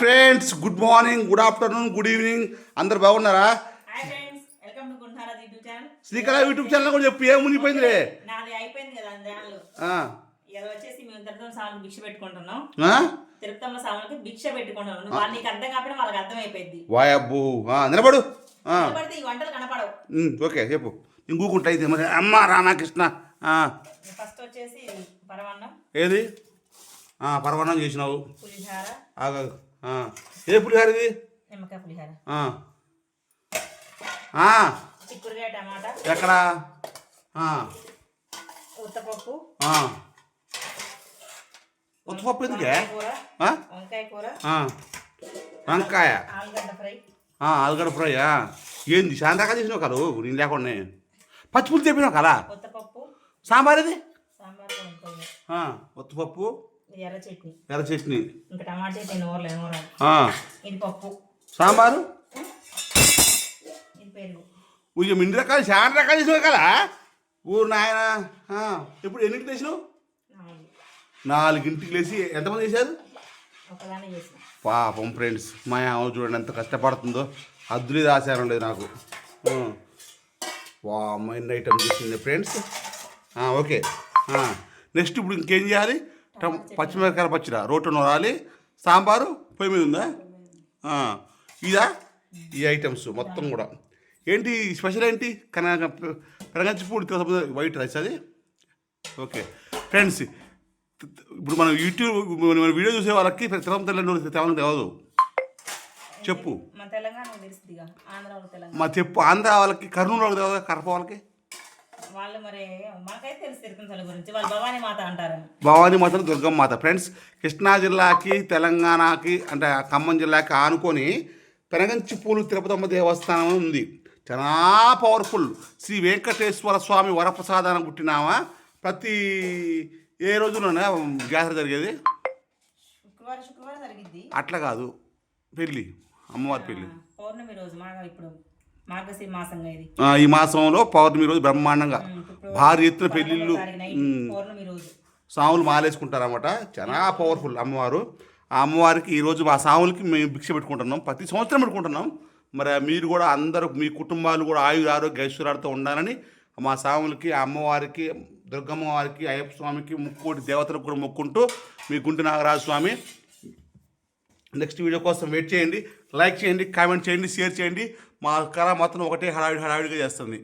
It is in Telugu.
Friends good morning good afternoon good evening అందరు బాగున్నారా? శ్రీకళ యూట్యూబ్ ఛానల్ కూడా చెప్పు ఏం మునిగిపోయిందిలే నాది అయిపోయింది కదా ఛానల్ ఆ, ఇలా వచ్చేసి మేము తిరుపతమ్మ భిక్ష పెట్టుకుంటున్నాం? తిరుపతమ్మ భిక్ష పెట్టుకుంటున్నాం. నువ్వు అర్థం కాకపోయినా వాళ్ళకి అర్థం అయిపోయింది వాయబ్బు నిలబడు. ఈ వంటలు కనపడవు. ఓకే చెప్పు. ఇంకొకటి అయితే మరి. అమ్మ రామకృష్ణ. ఫస్ట్ వచ్చేసి పరమాన్నం. ఏది? పరమాన్నం చేసినావు. ఆగ. ఏ పులిహార ఇది? నిమ్మకాయ పులిహార. ఆ. ఆ, చిక్కుడుకాయ టమాటా. ఎక్కడ? ఉత్తపప్పు. ఎందుకే? వంకాయ కూర. ఆలుగడ్డ ఫ్రై. ఆ, ఆలుగడ్డ ఫ్రై. ఏంది? శాంతాకా చేసినావు కలు నేను లేకుండా. పచ్చిపులు చెప్పినావు కదా ఉత్తపప్పు. సాంబార్ ఇది? ఉత్తపప్పు. ఎర్ర చట్నీ. ఎర్ర చట్నీ. ఇంకా టమాటా చట్నీ నూరలే నూరాలి ఆ, ఇది పప్పు. సాంబారు? ఇది పెరుగు. ఉయ్యం ఇన్ని రకాలు చాలా రకాలు చేసినావు కదా? ఊరు నాయన ఇప్పుడు ఎన్నింటికి లేచినావు? నాలుగు. నాలుగింటికి లేచి ఎంతమంది చేశారు? పాపం ఫ్రెండ్స్ మా అమ్మ చూడండి ఎంత కష్టపడుతుందో. అద్దులే ఆచారం లేదు నాకు. వా ఎన్ని ఐటమ్ చేసింది ఫ్రెండ్స్. ఓకే. నెక్స్ట్ ఇప్పుడు ఇంకేం చేయాలి? పచ్చిమిరపకాయల పచ్చిర రోటి నూరాలి. సాంబారు పొయ్యి మీద ఉందా? ఇదా? ఈ ఐటమ్స్ మొత్తం కూడా. ఏంటి స్పెషల్ ఏంటి? కనక కనగంచిపూడి తిరుపతి వైట్ రైస్ అది? ఓకే. ఫ్రెండ్స్ ఇప్పుడు మనం యూట్యూబ్ మన వీడియో చూసే వాళ్ళకి తెలంగాణ చెప్పు. తెలంగాణ తెలుస్తుందిగా. ఆంధ్ర వాళ్ళ తెలంగాణ. మా చెప్పు ఆంధ్ర వాళ్ళకి కర్నూలు వాళ్ళకి తెలవదు? కడప వాళ్ళకి? వాళ్ళు మరి మనకైతే తెలుసు తిరుపతి గురించి. వాళ్ళు భవానీ మాత అంటారని. భవానీ మాత దుర్గమ్మ మాత. ఫ్రెండ్స్ కృష్ణా జిల్లాకి తెలంగాణకి అంటే ఖమ్మం జిల్లాకి ఆనుకొని పెనగంచిపూలు తిరుపతమ్మ దేవస్థానం ఉంది. చాలా పవర్ఫుల్ శ్రీ వెంకటేశ్వర స్వామి వరప్రసాదానం పుట్టినామా? ప్రతి ఏ రోజులోనే జాతర జరిగేది? శుక్రవారం శుక్రవారం జరిగిద్ది. అట్లా కాదు. పెళ్ళి. అమ్మవారి పెళ్ళి. పౌర్ణమి రోజు ఇప్పుడు ఈ మాసంలో పౌర్ణమి రోజు బ్రహ్మాండంగా భారీ ఎత్తున పెళ్ళిళ్ళు సాములు మాలేసుకుంటారన్నమాట. చాలా పవర్ఫుల్ అమ్మవారు. ఆ అమ్మవారికి ఈరోజు మా సాములకి మేము భిక్ష పెట్టుకుంటున్నాం. ప్రతి సంవత్సరం పెట్టుకుంటున్నాం. మరి మీరు కూడా అందరూ మీ కుటుంబాలు కూడా ఆయుర ఆరోగ్య ఐశ్వర్యాలతో ఉండాలని మా సాములకి ఆ అమ్మవారికి దుర్గమ్మ వారికి అయ్యప్ప స్వామికి ముక్కోటి దేవతలకు కూడా మొక్కుంటూ మీ గుంటి నాగరాజు స్వామి నెక్స్ట్ వీడియో కోసం వెయిట్ చేయండి లైక్ చేయండి కామెంట్ చేయండి షేర్ చేయండి. మా కళ మాత్రం ఒకటే హడావిడి హడావిడిగా చేస్తుంది.